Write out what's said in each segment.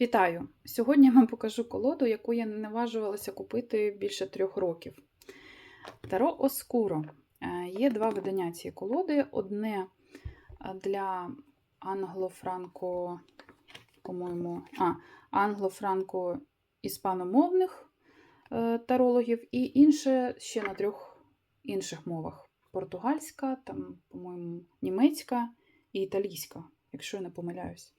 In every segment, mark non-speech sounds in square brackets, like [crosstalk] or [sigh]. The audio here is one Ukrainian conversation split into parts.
Вітаю! Сьогодні я вам покажу колоду, яку я не наважувалася купити більше трьох років. Таро Оскуро. Е, Є два видання цієї колоди. Одне е, для англо-франко, по-моєму, а, англо-франко-іспаномовних е, тарологів, і інше ще на трьох інших мовах: португальська, там, по-моєму, німецька і італійська, якщо я не помиляюсь.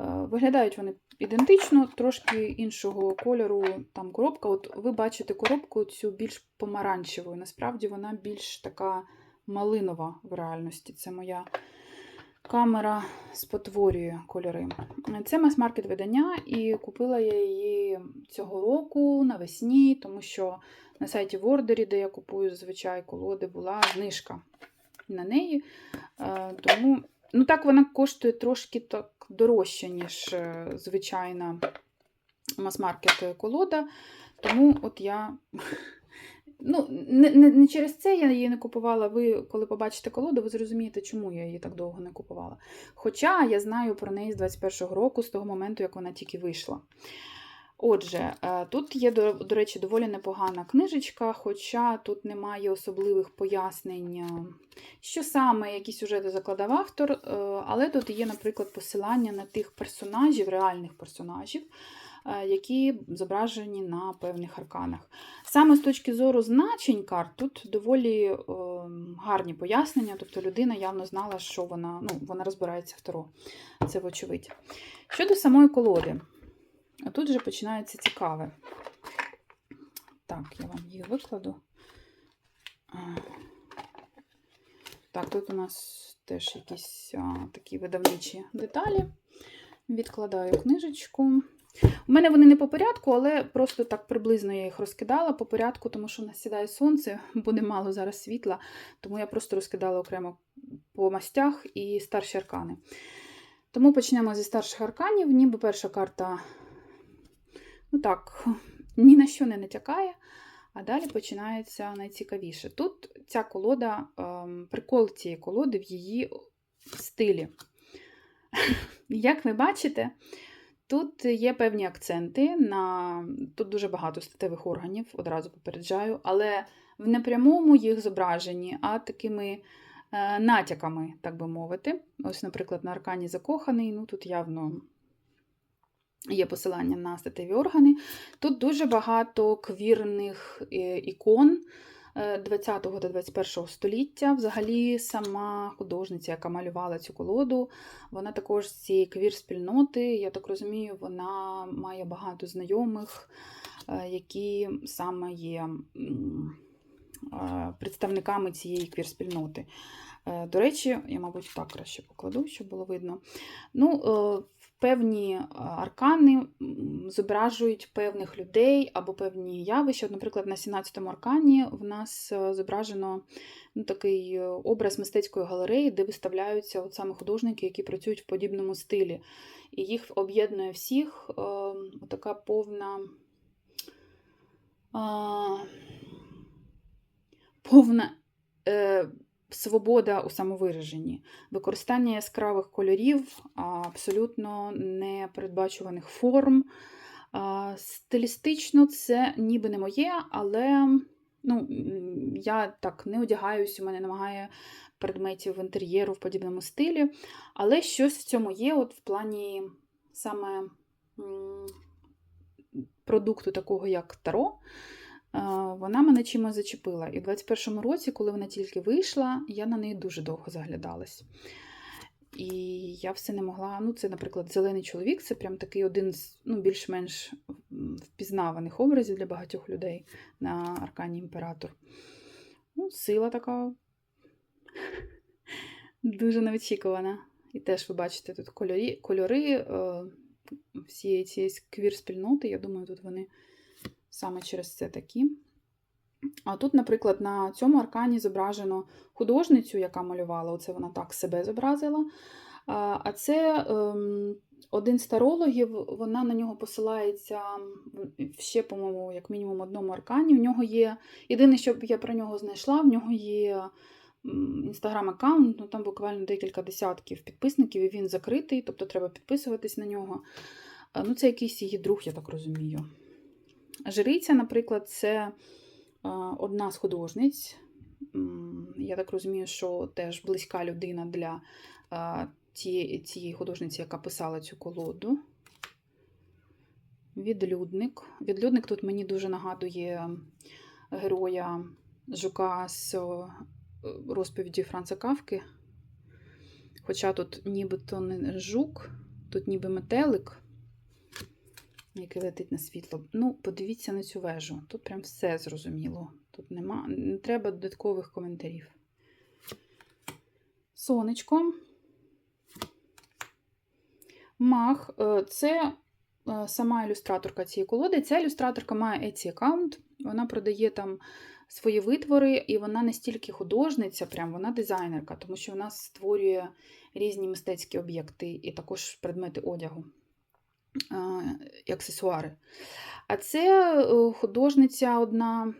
Е, Виглядають вони ідентично, трошки іншого кольору. Там коробка. От ви бачите коробку цю більш помаранчевою. Насправді вона більш така малинова в реальності. Це моя камера спотворює кольори. Це мас-маркет видання, і купила я її цього року навесні, тому що на сайті в ордері, де я купую зазвичай колоди, була знижка на неї. Е, Тому Ну, так вона коштує трошки так дорожче, ніж е, звичайна мас-маркет колода. Тому от я. Ну, не, не, не через це я її не купувала. Ви, коли побачите колоду, ви зрозумієте, чому я її так довго не купувала. Хоча я знаю про неї з 21-го року, з того моменту, як вона тільки вийшла. Отже, е, тут є, до, речі, доволі непогана книжечка, хоча тут немає особливих пояснень, е, що саме які сюжети закладав автор, е, але тут є, наприклад, посилання на тих персонажів, реальних персонажів, які зображені на певних арканах. Саме з точки зору значень карт, тут доволі гарні пояснення, тобто людина явно знала, що вона, ну, вона розбирається в таро. Це вочевидь. Щодо самої колоди. А тут вже починається цікаве. Так, я вам її викладу. Так, тут у нас теж якісь а, такі видавничі деталі. Відкладаю книжечку. У мене вони не по порядку, але просто так приблизно я їх розкидала по порядку, тому що нас сідає сонце, буде мало зараз світла, тому я просто розкидала окремо по мастях і старші аркани. Тому почнемо зі старших арканів. Ніби перша карта ну так, [laughs] ні на що не натякає, а далі починається найцікавіше. Тут ця колода, ем, прикол цієї колоди в її стилі. [laughs] Як ви бачите, тут є певні акценти, на... тут дуже багато статевих органів, одразу попереджаю, але в непрямому їх зображенні, а такими е, натяками, так би мовити. Ось, наприклад, на аркані закоханий, ну тут явно Є посилання на статеві органи. Тут дуже багато квірних е, ікон 20 та 21 століття. Взагалі, сама художниця, яка малювала цю колоду, вона також з цієї квір-спільноти, я так розумію, вона має багато знайомих, е, які саме є е, представниками цієї квір-спільноти. До речі, я, мабуть, так краще покладу, щоб було видно. Ну, Певні аркани зображують певних людей або певні явища. Наприклад, на 17-му аркані в нас е, зображено ну, такий е, образ мистецької галереї, де виставляються от саме художники, які працюють в подібному стилі. І їх об'єднує всіх е, така повна. Е, повна. Е, свобода у самовираженні, використання яскравих кольорів, абсолютно непередбачуваних форм. Стилістично це ніби не моє, але ну, я так не одягаюсь, у мене немає предметів в інтер'єру в подібному стилі. Але щось в цьому є, от в плані саме продукту такого, як таро вона мене чимось зачепила. І в 21-му році, коли вона тільки вийшла, я на неї дуже довго заглядалась. І я все не могла. Ну, це, наприклад, зелений чоловік це прям такий один з ну, більш-менш впізнаваних образів для багатьох людей на Аркані Імператор. Ну, Сила така [laughs] дуже неочікувана. І теж ви бачите тут кольори, кольори е, всієї цієї квір-спільноти. Я думаю, тут вони саме через це такі. А тут, наприклад, на цьому аркані зображено художницю, яка малювала, оце вона так себе зобразила. А це ем, один з тарологів, вона на нього посилається ще, по-моєму, як мінімум одному аркані. В нього є. Єдине, що я про нього знайшла, в нього є інстаграм-аккаунт, ну там буквально декілька десятків підписників, і він закритий, тобто треба підписуватись на нього. Ну, це якийсь її друг, я так розумію. Жриця, наприклад, це одна з художниць. Я так розумію, що теж близька людина для цієї художниці, яка писала цю колоду. Відлюдник. Відлюдник тут мені дуже нагадує героя Жука з розповіді Франца Кавки. Хоча тут нібито не жук, тут ніби метелик, який летить на світло. Ну, подивіться на цю вежу. Тут прям все зрозуміло. Тут нема, не треба додаткових коментарів. Сонечко. Мах. Е, Це е, сама ілюстраторка цієї колоди. Ця ілюстраторка має Etsy аккаунт. Вона продає там свої витвори, і вона не стільки художниця, прям вона дизайнерка, тому що вона створює різні мистецькі об'єкти і також предмети одягу і аксесуари. А це е, художниця одна,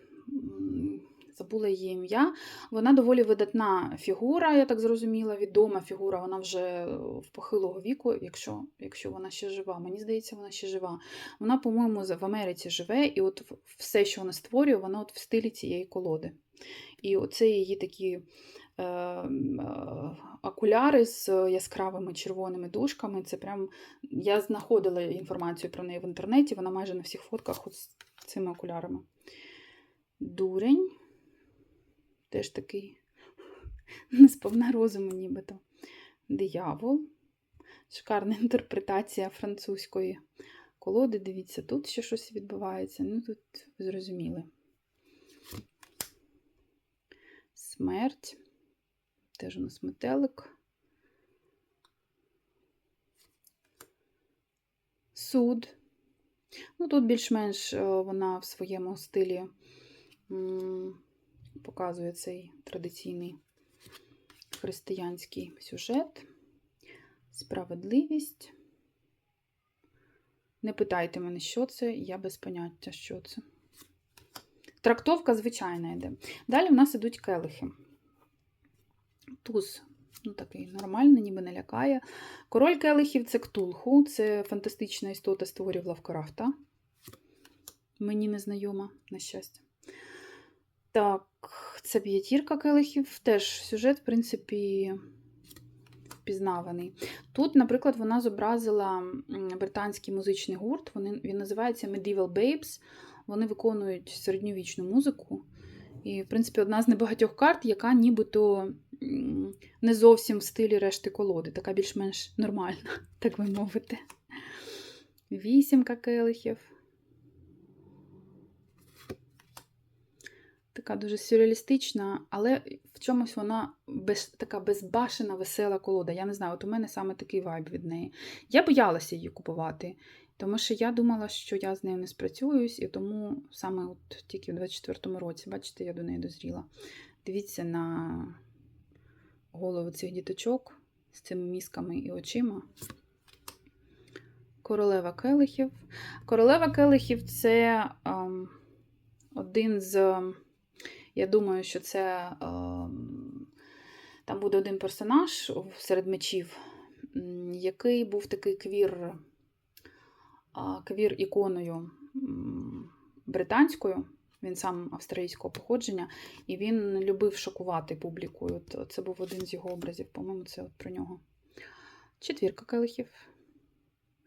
забула її ім'я. Вона доволі видатна фігура, я так зрозуміла, відома фігура. Вона вже в похилого віку, якщо, якщо вона ще жива. Мені здається, вона ще жива. Вона, по-моєму, в Америці живе, і от все, що вона створює, вона от в стилі цієї колоди. І оце її такі е, е, окуляри з яскравими червоними дужками. Це прям я знаходила інформацію про неї в інтернеті. Вона майже на всіх фотках з цими окулярами. Дурень. Теж такий не сповна розуму, нібито. Диявол. Шикарна інтерпретація французької колоди. Дивіться, тут ще щось відбувається. Ну, тут зрозуміли. Смерть. Теж у нас метелик. Суд. Ну, тут більш-менш е, вона в своєму стилі показує цей традиційний християнський сюжет. Справедливість. Не питайте мене, що це, я без поняття, що це. Трактовка звичайна йде. Далі в нас ідуть келихи. Туз, ну такий нормальний, ніби не лякає. Король келихів це ктулху, це фантастична істота з творів Лавкрафта. Мені не знайома, на щастя. Так, це п'ятірка келихів. Теж сюжет, в принципі, впізнаваний. Тут, наприклад, вона зобразила британський музичний гурт. Він називається Medieval Babes. Вони виконують середньовічну музику. І, в принципі, одна з небагатьох карт, яка нібито не зовсім в стилі решти колоди, така більш-менш нормальна, [laughs] так би мовити. Вісімка келихів. Така дуже сюрреалістична, але в чомусь вона без, така безбашена, весела колода. Я не знаю, от у мене саме такий вайб від неї. Я боялася її купувати, тому що я думала, що я з нею не спрацююсь, і тому саме от тільки в 24-му році, бачите, я до неї дозріла. Дивіться на голови цих діточок з цими мізками і очима. Королева келихів. Королева келихів це ем, один з. Я думаю, що це ем, там буде один персонаж серед мечів, який був такий квір, квір-іконою британською. Він сам австралійського походження, і він любив шокувати публіку. От, це був один з його образів, по-моєму, це от про нього. Четвірка келихів.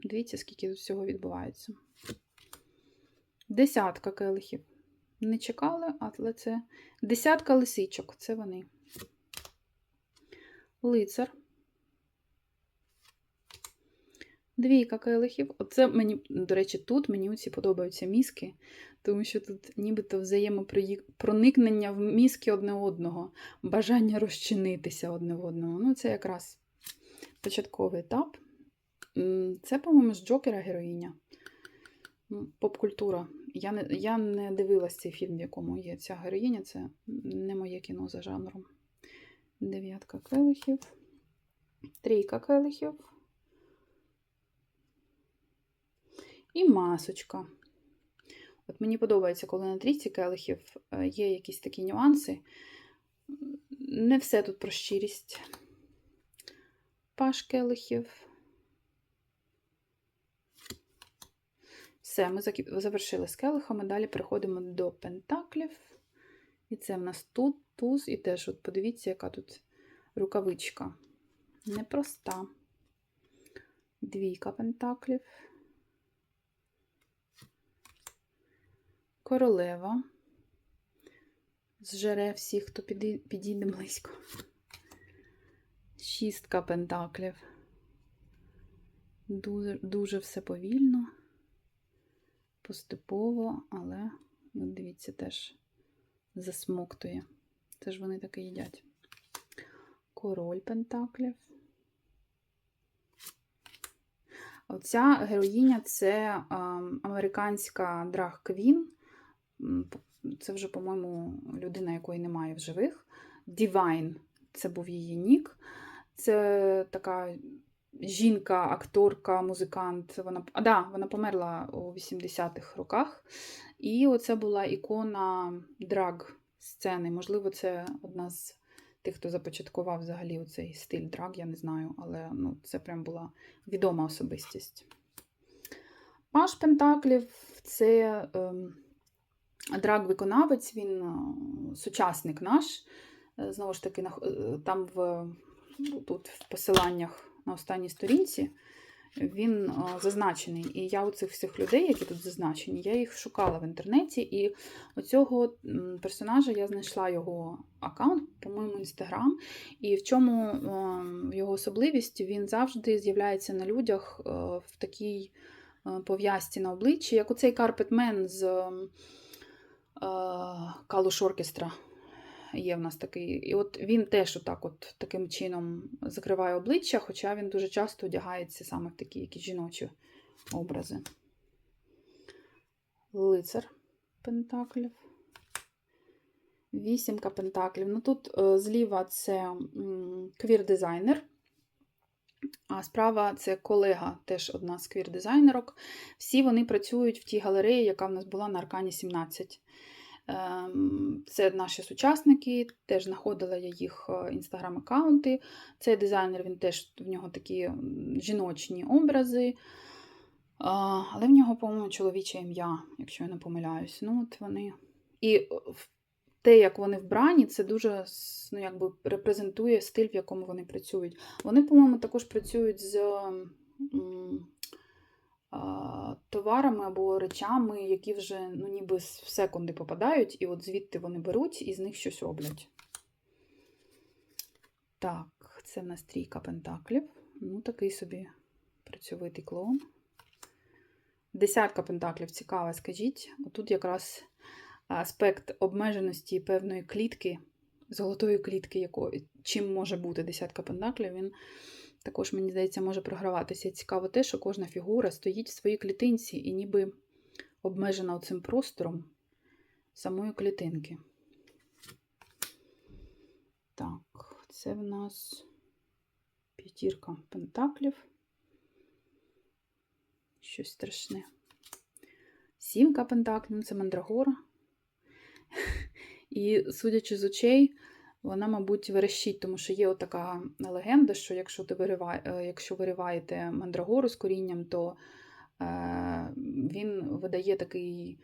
Дивіться, скільки тут всього відбувається. Десятка келихів. Не чекали, але це десятка лисичок. Це вони. Лицар. Двійка келихів. Оце мені, до речі, тут мені оці подобаються мізки, тому що тут нібито взаємопроникнення в мізки одне одного, бажання розчинитися одне в одному. Ну, це якраз початковий етап. Це, по-моєму, з Джокера героїня. Ну, Поп-культура. Я не, я не дивилась цей фільм, в якому є ця героїня. Це не моє кіно за жанром. Дев'ятка келихів. Трійка келихів. І масочка. От мені подобається, коли на трійці келихів е, є якісь такі нюанси. Не все тут про щирість. Паш келихів. Все, ми завершили з келихами. Далі переходимо до пентаклів. І це в нас тут туз, і теж, от подивіться, яка тут рукавичка. Непроста. Двійка пентаклів. Королева. Зжере всіх, хто піді- підійде близько. Шістка пентаклів. Дуже, дуже все повільно, поступово, але, дивіться, теж засмоктує. Це ж вони таке їдять. Король пентаклів. Оця героїня це ем, американська драг квін. Це вже, по-моєму, людина, якої немає в живих. Divine це був її нік. Це така жінка, акторка, музикант. Вона, а, да, вона померла у 80-х роках. І оце була ікона драг сцени. Можливо, це одна з тих, хто започаткував взагалі цей стиль драг, я не знаю, але ну, це прям була відома особистість. Паш Пентаклів це ем, драг-виконавець, він е, сучасник наш. Е, Знову ж таки, е, там в, ну, тут в посиланнях на останній сторінці він зазначений. І я оцих всіх людей, які тут зазначені, я їх шукала в інтернеті. І оцього персонажа я знайшла його аккаунт, по-моєму, інстаграм. І в чому його особливість? Він завжди з'являється на людях в такій пов'язці на обличчі, як оцей Карпетмен з Калуш Оркестра. Є в нас такий. І от він теж отак от таким чином закриває обличчя, хоча він дуже часто одягається саме в такі якісь жіночі образи. Лицар Пентаклів. Вісімка пентаклів. Ну тут е, зліва це квір-дизайнер, а справа це колега, теж одна з квір-дизайнерок. Всі вони працюють в тій галереї, яка в нас була на Аркані 17. Ем, Це наші сучасники, теж знаходила я їх інстаграм-аккаунти. Цей дизайнер, він теж в нього такі жіночні образи. Але в нього, по-моєму, чоловіче ім'я, якщо я не помиляюсь. Ну, от вони. І е, те, як вони вбрані, це дуже ну, якби репрезентує стиль, в якому вони працюють. Вони, по-моєму, також працюють з товарами або речами, які вже ну, ніби в секунди попадають, і от звідти вони беруть і з них щось роблять. Так, це в нас трійка пентаклів. Ну, такий собі працьовитий клоун. Десятка пентаклів цікава, скажіть. Отут якраз аспект обмеженості певної клітки, золотої клітки, якої, чим може бути десятка пентаклів, він також, мені здається, може програватися. Цікаво те, що кожна фігура стоїть в своїй клітинці і ніби обмежена цим простором самої клітинки. Так, це в нас п'ятірка пентаклів. Щось страшне. Сімка пентаклів, це мандрагора. [laughs] І, судячи з очей, вона, мабуть, верещить, тому що є отака легенда, що якщо ти вириває, е, якщо вириваєте мандрагору з корінням, то е, він видає такий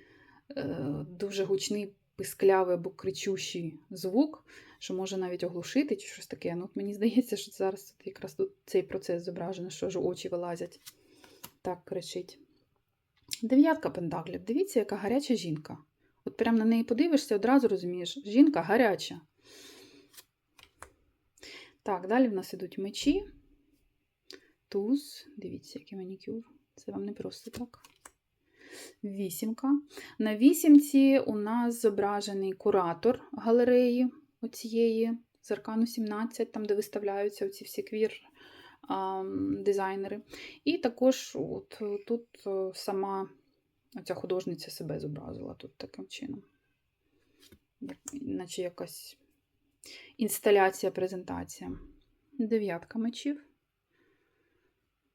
е, дуже гучний, писклявий або кричущий звук, що може навіть оглушити чи щось таке. Ну, от мені здається, що зараз тут якраз тут цей процес зображений, що ж очі вилазять. Так кричить. Дев'ятка пентаклів. Дивіться, яка гаряча жінка. От прям на неї подивишся, одразу розумієш, жінка гаряча. Так, далі в нас ідуть мечі. Туз. Дивіться, який манікюр. Це вам не просто так. Вісімка. На вісімці у нас зображений куратор галереї оцієї з Аркану 17, там, де виставляються оці всі квір. Дизайнери. І також от, тут е, сама оця художниця себе зобразила тут таким чином. Наче якась інсталяція, презентація. Дев'ятка мечів.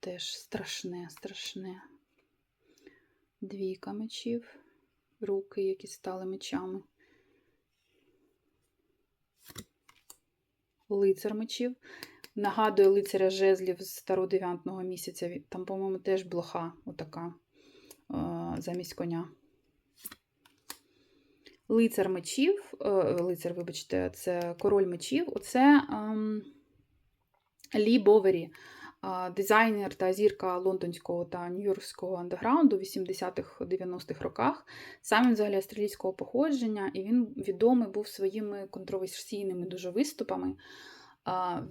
Теж страшне, страшне. Двійка мечів. Руки, які стали мечами. Лицар мечів. Нагадує лицаря жезлів з стародев'ятного місяця. Там, по-моєму, теж блоха отака. Е, замість коня. Лицар мечів, е, лицар, вибачте, це король мечів. Оце ем, Лі Бовері, дизайнер та зірка лондонського та нью-йоркського андеграунду в 80-х-90-х роках. Сам він взагалі австралійського походження, і він відомий був своїми контроверсійними дуже виступами.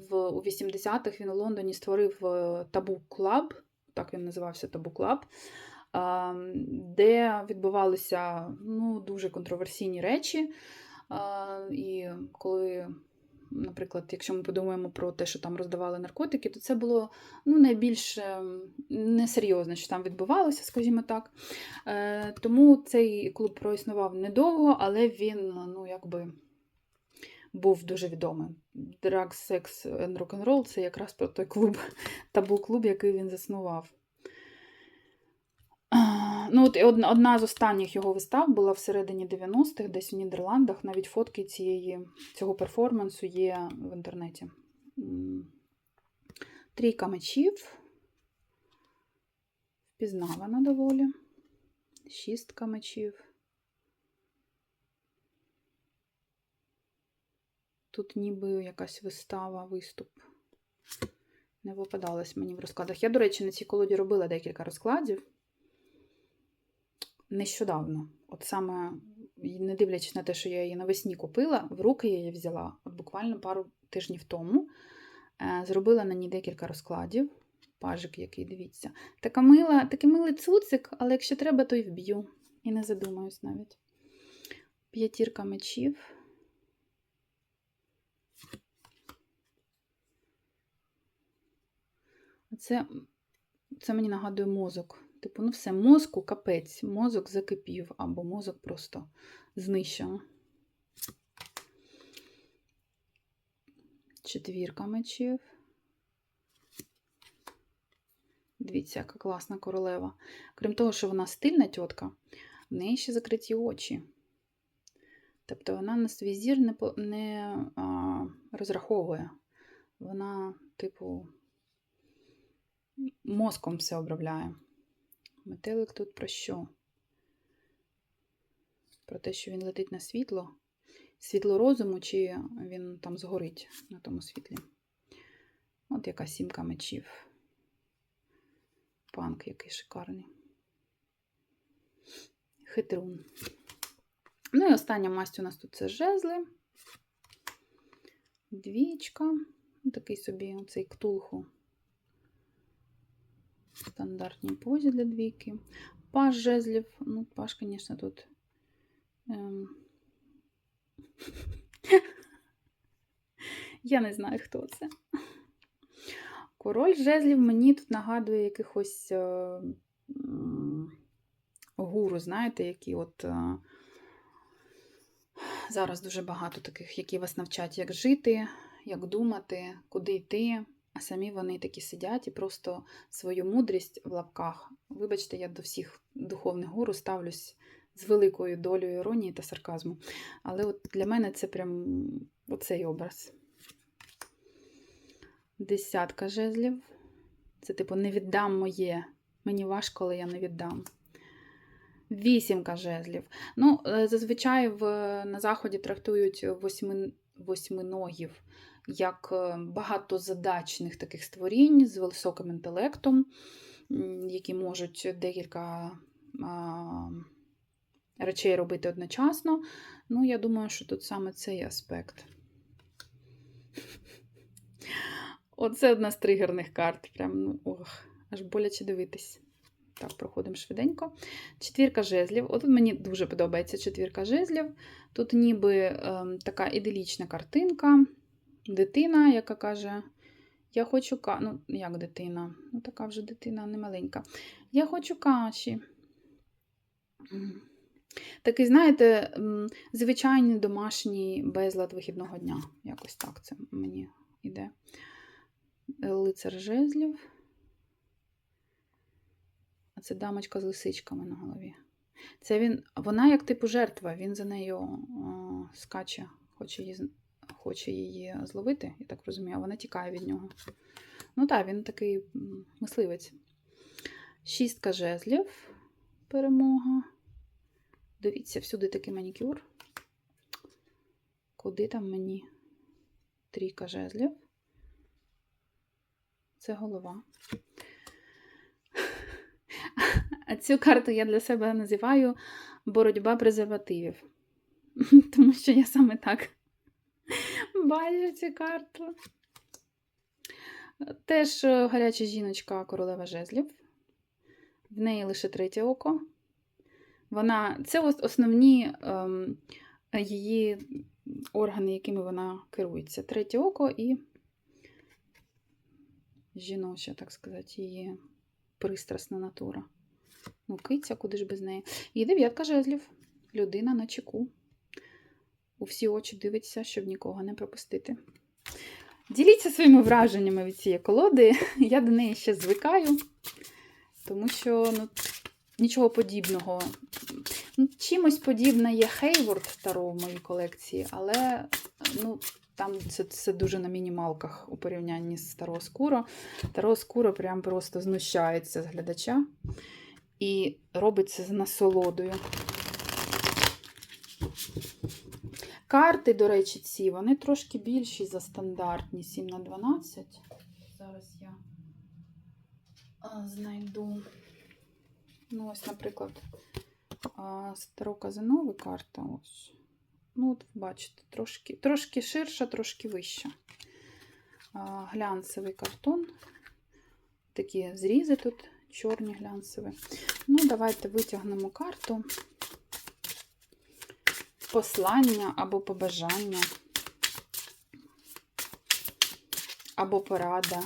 В, у 80-х він у Лондоні створив е, Табу Клаб, так він називався Табу Клаб, де відбувалися ну, дуже контроверсійні речі. І коли, наприклад, якщо ми подумаємо про те, що там роздавали наркотики, то це було ну, найбільш ем, несерйозно, що там відбувалося, скажімо так. Е, Тому цей клуб проіснував недовго, але він, ну, якби був дуже відомим. Drug, Sex and Rock'n'Roll це якраз про той клуб, табу клуб, який він заснував. Ну, от одна, з останніх його вистав була всередині 90-х, десь в Нідерландах. Навіть фотки цієї, цього перформансу є в інтернеті. Трійка мечів. Впізнавана доволі. Шістка мечів. Тут ніби якась вистава, виступ. Не попадалась мені в розкладах. Я, до речі, на цій колоді робила декілька розкладів. Нещодавно. От саме, не дивлячись на те, що я її навесні купила, в руки я її взяла от буквально пару тижнів тому. Е, Зробила на ній декілька розкладів. Пажик, який, дивіться. Така мила, такий милий цуцик, але якщо треба, то й вб'ю. І не задумаюсь навіть. П'ятірка мечів. Це, це мені нагадує мозок. Типу, ну все, мозку капець, мозок закипів, або мозок просто знищено. Четвірка мечів. Дивіться, яка класна королева. Крім того, що вона стильна тітка, в неї ще закриті очі. Тобто вона на свій зір не, не а, розраховує. Вона, типу, мозком все обробляє. Метелик тут про що? Про те, що він летить на світло. Світло розуму, чи він там згорить на тому світлі. От яка сімка мечів. Панк який шикарний. Хитрун. Ну і остання масть у нас тут це жезли. Двічка. Такий собі оцей ктулху. Стандартній позі для двійки. Паш жезлів. Ну, паш, звісно, тут. Ем... [laughs] Я не знаю, хто це. Король жезлів мені тут нагадує якихось е, гуру, знаєте, які от. Е, зараз дуже багато таких, які вас навчать, як жити, як думати, куди йти. А самі вони такі сидять і просто свою мудрість в лапках. Вибачте, я до всіх духовних гуру ставлюсь з великою долею іронії та сарказму. Але от для мене це прям оцей образ. Десятка жезлів. Це, типу, не віддам моє. Мені важко, але я не віддам. Вісімка жезлів. Ну, е, зазвичай в, на заході трактують восьми, восьминогів як е, багатозадачних таких створінь з високим інтелектом, які можуть декілька речей робити одночасно. Ну, я думаю, що тут саме цей аспект. Оце одна з тригерних карт. Прям, ну, ох, аж боляче дивитись. Так, проходимо швиденько. Четвірка жезлів. От мені дуже подобається четвірка жезлів. Тут ніби ем, така іделічна картинка. Дитина, яка каже: Я хочу ка... Ну, як дитина? Ну, така вже дитина не маленька. Я хочу каші. Такий, знаєте, звичайний домашній безлад вихідного дня. Якось так це мені йде. Лицар жезлів. А це дамочка з лисичками на голові. Це він, вона як типу жертва, він за нею о, скаче, хоче її, хоче її зловити, я так розумію, вона тікає від нього. Ну так, він такий мисливець. Шістка жезлів. перемога. Дивіться, всюди такий манікюр. Куди там мені трійка жезлів? Це голова. [laughs] А цю карту я для себе називаю боротьба презервативів. [laughs] Тому що я саме так бачу цю карту. Теж е, гаряча жіночка королева жезлів. В неї лише третє око. Вона, це основні ем, її органи, якими вона керується. Третє око і жіноча, так сказати, її пристрасна натура. Ну, киця, куди ж без неї. І дев'ятка жезлів. Людина на чеку. У всі очі дивиться, щоб нікого не пропустити. Діліться своїми враженнями від цієї колоди. [laughs] Я до неї ще звикаю, тому що ну, нічого подібного. Чимось подібне є Хейворд Таро в моїй колекції, але ну, там це, це дуже на мінімалках у порівнянні з Таро Скуро. Таро Скуро прям просто знущається з глядача і робить це з насолодою. Карти, до речі, ці, вони трошки більші за стандартні 7 на 12. Зараз я знайду. Ну, ось, наприклад, а, староказинова карта. Ось. Ну, от бачите, трошки, трошки ширша, трошки вища. Глянцевий картон. Такі зрізи тут чорні глянцеві. Ну, давайте витягнемо карту послання або побажання, або порада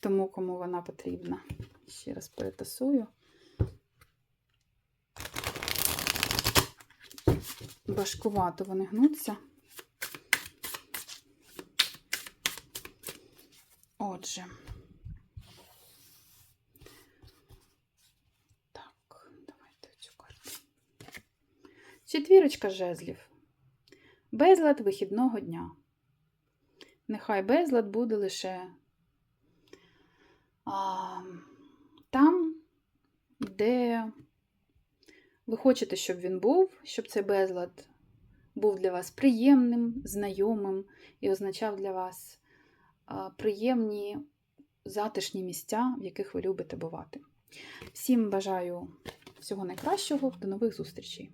тому, кому вона потрібна. Ще раз перетасую. Важкувато вони гнуться. Отже. Так, давайте цю карту. Четвірочка жезлів. Безлад вихідного дня. Нехай безлад буде лише а, там, де ви хочете, щоб він був, щоб цей безлад був для вас приємним, знайомим і означав для вас а, приємні затишні місця, в яких ви любите бувати. Всім бажаю всього найкращого, до нових зустрічей!